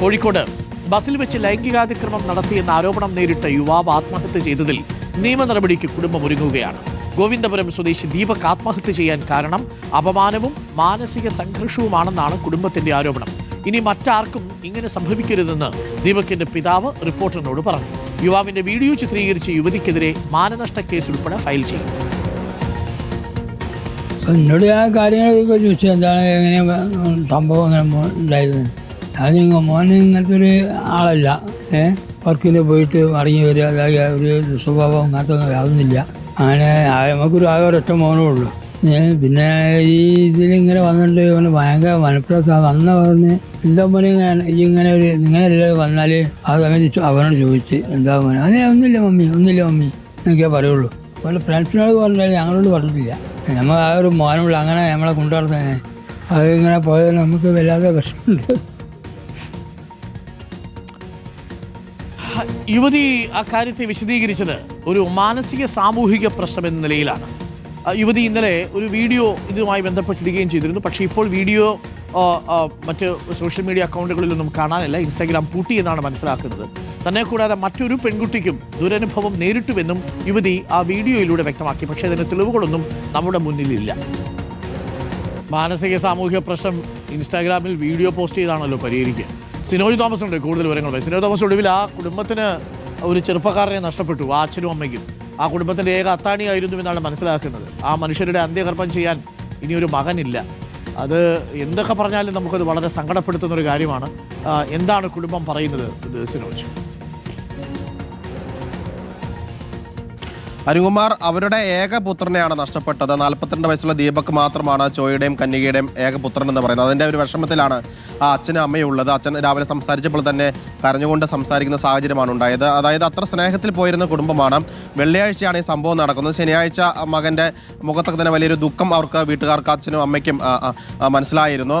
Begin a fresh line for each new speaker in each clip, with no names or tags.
കോഴിക്കോട്. ബസ്സിൽ വെച്ച് ലൈംഗികാതിക്രമം നടത്തിയെന്ന ആരോപണം നേരിട്ട യുവാവ് ആത്മഹത്യ ചെയ്തതിൽ നിയമ നടപടിക്ക് കുടുംബം ഒരുങ്ങുകയാണ്. ഗോവിന്ദപുരം സ്വദേശി ദീപക് ആത്മഹത്യ ചെയ്യാൻ കാരണം അപമാനവും മാനസിക സംഘർഷവുമാണെന്നാണ് കുടുംബത്തിന്റെ ആരോപണം. ഇനി മറ്റാർക്കും ഇങ്ങനെ സംഭവിക്കരുതെന്ന് ദീപകിന്റെ പിതാവ് റിപ്പോർട്ടറിനോട് പറഞ്ഞു. യുവാവിന്റെ വീഡിയോ ചിത്രീകരിച്ച് യുവതിക്കെതിരെ മാനനഷ്ട കേസ് ഉൾപ്പെടെ ഫയൽ ചെയ്യും
എന്നോട് ആ കാര്യങ്ങളൊക്കെ ചോദിച്ചു. എന്താണ് എങ്ങനെ സംഭവം ഉണ്ടായത്? ഞാൻ നിങ്ങൾ മോൻ ഇങ്ങനത്തെ ഒരു ആളല്ല. ഏഹ് വർക്കിന് പോയിട്ട് മടങ്ങി വരിക അതായത് ഒരു സ്വഭാവം അങ്ങനത്തെ ആവുന്നില്ല. അങ്ങനെ നമുക്കൊരു ആകെ ഒരൊറ്റ മോനേ ഉള്ളൂ. പിന്നെ ഈ ഇതിലിങ്ങനെ വന്നിട്ട് ഇവന് ഭയങ്കര മനപ്രസാദം വന്ന പറഞ്ഞ് എന്താ മോനെ ഇങ്ങനെ- ഈ ഇങ്ങനെ ഒരു ഇങ്ങനെയല്ല വന്നാൽ ആ സമയത്ത് അവനോട് ചോദിച്ച് എന്താ മോനെ? അതെ ഒന്നുമില്ല മമ്മി ഒന്നുമില്ല മമ്മി എന്നൊക്കെ പറയുള്ളൂ. അതുപോലെ ഫ്രണ്ട്സിനോട് പറഞ്ഞാൽ ഞങ്ങളോട് പറഞ്ഞിട്ടില്ല. നമ്മൾ ആ ഒരു മോനുള്ള അങ്ങനെ നമ്മളെ കൊണ്ടുവരുന്നത് അത് ഇങ്ങനെ പോയാൽ നമുക്ക് വല്ലാതെ വിഷമമുണ്ട്.
യുവതി ആ കാര്യത്തെ വിശദീകരിച്ചത് ഒരു മാനസിക സാമൂഹിക പ്രശ്നം എന്ന നിലയിലാണ്. യുവതി ഇന്നലെ ഒരു വീഡിയോ ഇതുമായി ബന്ധപ്പെട്ടിരിക്കുകയും ചെയ്തിരുന്നു. പക്ഷേ ഇപ്പോൾ വീഡിയോ മറ്റ് സോഷ്യൽ മീഡിയ അക്കൗണ്ടുകളിലൊന്നും കാണാനില്ല. ഇൻസ്റ്റാഗ്രാം പൂട്ടി എന്നാണ് മനസ്സിലാക്കുന്നത്. തന്നെ കൂടാതെ മറ്റൊരു പെൺകുട്ടിക്കും ദുരനുഭവം നേരിട്ടുവെന്നും യുവതി ആ വീഡിയോയിലൂടെ വ്യക്തമാക്കി. പക്ഷേ അതിന് തെളിവുകളൊന്നും നമ്മുടെ മുന്നിലില്ല. മാനസിക സാമൂഹിക പ്രശ്നം ഇൻസ്റ്റാഗ്രാമിൽ വീഡിയോ പോസ്റ്റ് ചെയ്താണല്ലോ പരിഹരിക്കുക. സിനോജ് തോമസ് ഉണ്ട് കൂടുതൽ വിവരങ്ങളുമായി. സിനോജ് തോമസ് ഒടുവിൽ ആ കുടുംബത്തിന് ഒരു ചെറുപ്പക്കാരനെ നഷ്ടപ്പെട്ടു ആ അച്ഛനും അമ്മയ്ക്കും. ആ കുടുംബത്തിന്റെ ഏക അത്താണിയായിരുന്നു എന്നാണ് മനസ്സിലാക്കുന്നത്. ആ മനുഷ്യരുടെ അന്ത്യകർമ്മം ചെയ്യാൻ ഇനിയൊരു മകനില്ല. അത് എന്തൊക്കെ പറഞ്ഞാലും നമുക്കത് വളരെ സങ്കടപ്പെടുത്തുന്ന ഒരു കാര്യമാണ് എന്താണ് കുടുംബം പറയുന്നത് സിനോജ്?
അരുകുമാർ അവരുടെ ഏക പുത്രനെയാണ് നഷ്ടപ്പെട്ടത്. നാൽപ്പത്തിരണ്ട് വയസ്സുള്ള ദീപക് മാത്രമാണ് ചോയുടെയും കന്യകയുടെയും ഏക പുത്രൻ എന്ന് പറയുന്നത്. അതിന്റെ ഒരു വിഷമത്തിലാണ് ആ അച്ഛനും അമ്മയും ഉള്ളത്. അച്ഛൻ രാവിലെ സംസാരിച്ചപ്പോൾ തന്നെ കരഞ്ഞുകൊണ്ട് സംസാരിക്കുന്ന സാഹചര്യമാണ് ഉണ്ടായത്. അതായത് അത്ര സ്നേഹത്തിൽ പോയിരുന്ന കുടുംബമാണ്. വെള്ളിയാഴ്ചയാണ് ഈ സംഭവം നടക്കുന്നത്. ശനിയാഴ്ച മകന്റെ മുഖത്തൊക്കെ തന്നെ വലിയൊരു ദുഃഖം അവർക്ക് വീട്ടുകാർക്ക് അച്ഛനും അമ്മയ്ക്കും മനസ്സിലായിരുന്നു.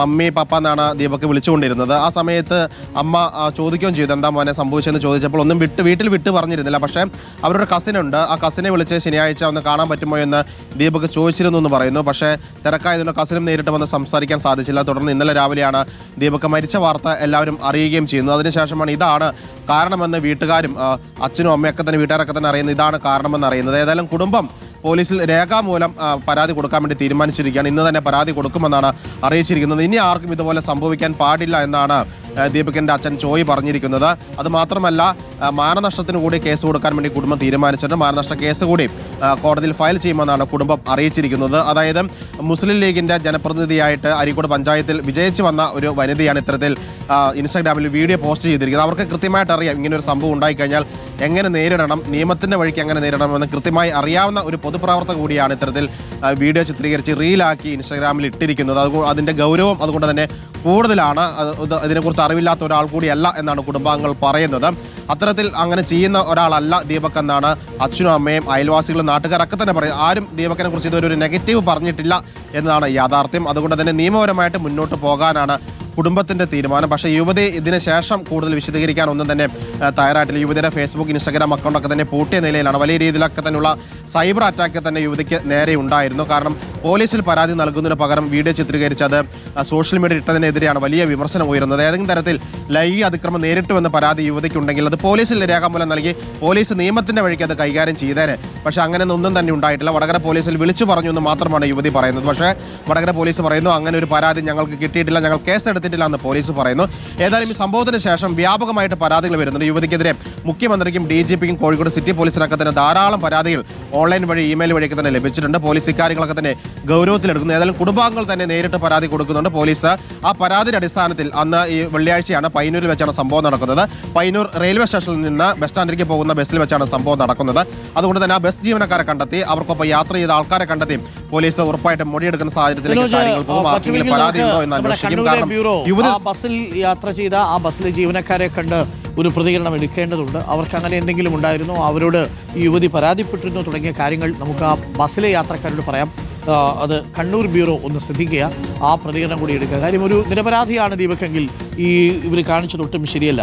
മമ്മി പപ്പ എന്നാണ് ദീപക് വിളിച്ചുകൊണ്ടിരുന്നത്. ആ സമയത്ത് അമ്മ ചോദിക്കുകയും ചെയ്തു. എന്താ മോനെ സംഭവിച്ചെന്ന് ചോദിച്ചപ്പോൾ ഒന്നും വിട്ട് വീട്ടിൽ വിട്ട് പറഞ്ഞിരുന്നില്ല. പക്ഷേ അവരുടെ കസിനുണ്ട് ആ കസിനെ വിളിച്ച് ശനിയാഴ്ച ഒന്ന് കാണാൻ പറ്റുമോ എന്ന് ദീപക് ചോദിച്ചിരുന്നു എന്ന് പറയുന്നു. പക്ഷേ തിരക്കായതുകൊണ്ട് കസിനും നേരിട്ട് വന്ന് സംസാരിക്കാൻ സാധിച്ചില്ല. തുടർന്ന് ഇന്നലെ രാവിലെയാണ് ദീപക് മരിച്ച വാർത്ത എല്ലാവരും അറിയുകയും ചെയ്യുന്നത്. അതിനുശേഷമാണ് ഇതാണ് കാരണമെന്ന് വീട്ടുകാരും അച്ഛനും അമ്മയൊക്കെ തന്നെ വീട്ടുകാരൊക്കെ തന്നെ അറിയുന്നത്. ഇതാണ് കാരണമെന്ന് അറിയുന്നത്. ഏതായാലും കുടുംബം പോലീസിൽ രേഖാമൂലം പരാതി കൊടുക്കാൻ വേണ്ടി തീരുമാനിച്ചിരിക്കുകയാണ്. ഇന്ന് തന്നെ പരാതി കൊടുക്കുമെന്നാണ് അറിയിച്ചിരിക്കുന്നത്. ഇനി ആർക്കും ഇതുപോലെ സംഭവിക്കാൻ പാടില്ല എന്നാണ് ദീപകിന്റെ അച്ഛൻ ചോയ് പറഞ്ഞിരിക്കുന്നത്. അത് മാത്രമല്ല മാനനഷ്ടത്തിന് കൂടി കേസ് കൊടുക്കാൻ വേണ്ടി കുടുംബം തീരുമാനിച്ചിട്ടുണ്ട്. മാനനഷ്ട കേസ് കൂടി കോടതിയിൽ ഫയൽ ചെയ്യുമെന്നാണ് കുടുംബം അറിയിച്ചിരിക്കുന്നത്. അതായത് മുസ്ലിം ലീഗിന്റെ ജനപ്രതിനിധിയായിട്ട് അരീക്കോട് പഞ്ചായത്തിൽ വിജയിച്ചു വന്ന ഒരു വനിതയാണ് ഇത്തരത്തിൽ ഇൻസ്റ്റാഗ്രാമിൽ വീഡിയോ പോസ്റ്റ് ചെയ്തിരിക്കുന്നത്. അവർക്ക് കൃത്യമായിട്ട് അറിയാം ഇങ്ങനെ ഒരു സംഭവം ഉണ്ടായിക്കഴിഞ്ഞാൽ എങ്ങനെ നേരിടണം നിയമത്തിന്റെ വഴിക്ക് എങ്ങനെ നേരിടണം എന്ന് കൃത്യമായി അറിയാവുന്ന ഒരു പൊതുപ്രവർത്തക കൂടിയാണ് ഇത്തരത്തിൽ വീഡിയോ ചിത്രീകരിച്ച് റീലാക്കി ഇൻസ്റ്റാഗ്രാമിൽ ഇട്ടിരിക്കുന്നത്. അത് അതിന്റെ ഗൗരവം അതുകൊണ്ട് തന്നെ കൂടുതലാണ്. ഇതിനെക്കുറിച്ച് അറിവില്ലാത്ത ഒരാൾ കൂടിയല്ല എന്നാണ് കുടുംബാംഗങ്ങൾ പറയുന്നത്. അത്തരത്തിൽ അങ്ങനെ ചെയ്യുന്ന ഒരാളല്ല ദീപക് എന്നാണ് അച്ഛനും അമ്മയും അയൽവാസികളും നാട്ടുകാരൊക്കെ തന്നെ പറയും ആരും ദീപക്കിനെ കുറിച്ച് ഇതൊരു നെഗറ്റീവ് പറഞ്ഞിട്ടില്ല എന്നതാണ് യാഥാർത്ഥ്യം. അതുകൊണ്ട് തന്നെ നിയമപരമായിട്ട് മുന്നോട്ട് പോകാനാണ് കുടുംബത്തിന്റെ തീരുമാനം. പക്ഷേ യുവതി ഇതിന് ശേഷം കൂടുതൽ വിശദീകരിക്കാൻ ഒന്നും തന്നെ തയ്യാറായിട്ടില്ല. യുവതിയുടെ ഫേസ്ബുക്ക് ഇൻസ്റ്റാഗ്രാം അക്കൗണ്ടൊക്കെ തന്നെ പൂട്ടിയ നിലയിലാണ്. വലിയ രീതിയിലൊക്കെ തന്നെയുള്ള സൈബർ അറ്റാക്ക് തന്നെ യുവതിക്ക് നേരെ ഉണ്ടായിരുന്നു. കാരണം പോലീസിൽ പരാതി നൽകുന്നതിന് പകരം വീഡിയോ ചിത്രീകരിച്ചത് സോഷ്യൽ മീഡിയ ഇട്ടതിനെതിരെയാണ് വലിയ വിമർശനം ഉയരുന്നത്. ഏതെങ്കിലും തരത്തിൽ ലൈംഗിക അതിക്രമം നേരിട്ടുവെന്ന പരാതി യുവതിക്കുണ്ടെങ്കിൽ അത് പോലീസിൽ രേഖാമൂലം നൽകി പോലീസ് നിയമത്തിന്റെ വഴിക്ക് അത് കൈകാര്യം ചെയ്തേനെ. പക്ഷെ അങ്ങനെ ഒന്നും തന്നെ ഉണ്ടായിട്ടില്ല. വടകര പോലീസിൽ വിളിച്ചു പറഞ്ഞു എന്ന് മാത്രമാണ് യുവതി പറയുന്നത്. പക്ഷേ വടകര പോലീസ് പറയുന്നു അങ്ങനെ ഒരു പരാതി ഞങ്ങൾക്ക് കിട്ടിയിട്ടില്ല. ഞങ്ങൾ കേസ് എന്ന് പോലീസ് പറയുന്നു. ഏതായാലും ഈ സംഭവത്തിന് ശേഷം വ്യാപകമായിട്ട് പരാതികൾ വരുന്നുണ്ട്. യുവതിക്കെതിരെ മുഖ്യമന്ത്രിക്കും ഡി ജി പിക്കും കോഴിക്കോട് സിറ്റി പോലീസിനൊക്കെ തന്നെ ധാരാളം പരാതികൾ ഓൺലൈൻ വഴി ഇമെയിൽ വഴിയൊക്കെ തന്നെ ലഭിച്ചിട്ടുണ്ട്. പോലീസ് ഇക്കാര്യങ്ങളൊക്കെ തന്നെ ഗൗരവത്തിലെടുക്കുന്നു. ഏതായാലും കുടുംബാംഗങ്ങൾ തന്നെ നേരിട്ട് പരാതി കൊടുക്കുന്നുണ്ട് പോലീസ്. ആ പരാതിയുടെ അടിസ്ഥാനത്തിൽ അന്ന് ഈ വെള്ളിയാഴ്ചയാണ് പയ്യന്നൂരിൽ വെച്ചാണ് സംഭവം നടക്കുന്നത്. പയ്യന്നൂർ റെയിൽവേ സ്റ്റേഷനിൽ നിന്ന് ബസ് സ്റ്റാൻഡിലേക്ക് പോകുന്ന ബസ്സിൽ വെച്ചാണ് സംഭവം നടക്കുന്നത്. അതുകൊണ്ട് തന്നെ ആ ബസ് ജീവനക്കാരെ കണ്ടെത്തി അവർക്കൊപ്പം യാത്ര ചെയ്ത ആൾക്കാരെ കണ്ടെത്തി പോലീസ് ഉറപ്പായിട്ടും മൊഴിയെടുക്കുന്ന
സാഹചര്യത്തിൽ
പരാതി ഉണ്ടോ എന്ന് അന്വേഷിക്കും. കാരണം യുവതി
ബസ്സിൽ യാത്ര ചെയ്ത ആ ബസ്സിലെ ജീവനക്കാരെ കണ്ട് ഒരു പ്രതികരണം എടുക്കേണ്ടതുണ്ട്. അവർക്ക് അങ്ങനെ എന്തെങ്കിലും ഉണ്ടായിരുന്നോ? അവരോട് ഈ യുവതി പരാതിപ്പെട്ടിരുന്നു? തുടങ്ങിയ കാര്യങ്ങൾ നമുക്ക് ആ ബസ്സിലെ യാത്രക്കാരോട് പറയാം. അത് കണ്ണൂർ ബ്യൂറോ ഒന്ന് ശ്രദ്ധിക്കുക. ആ പ്രതികരണം കൂടി എടുക്കുക. കാര്യം ഒരു നിരപരാധിയാണ് ദീപക്കെങ്കിൽ ഈ ഇവർ കാണിച്ചതൊട്ടും ശരിയല്ല.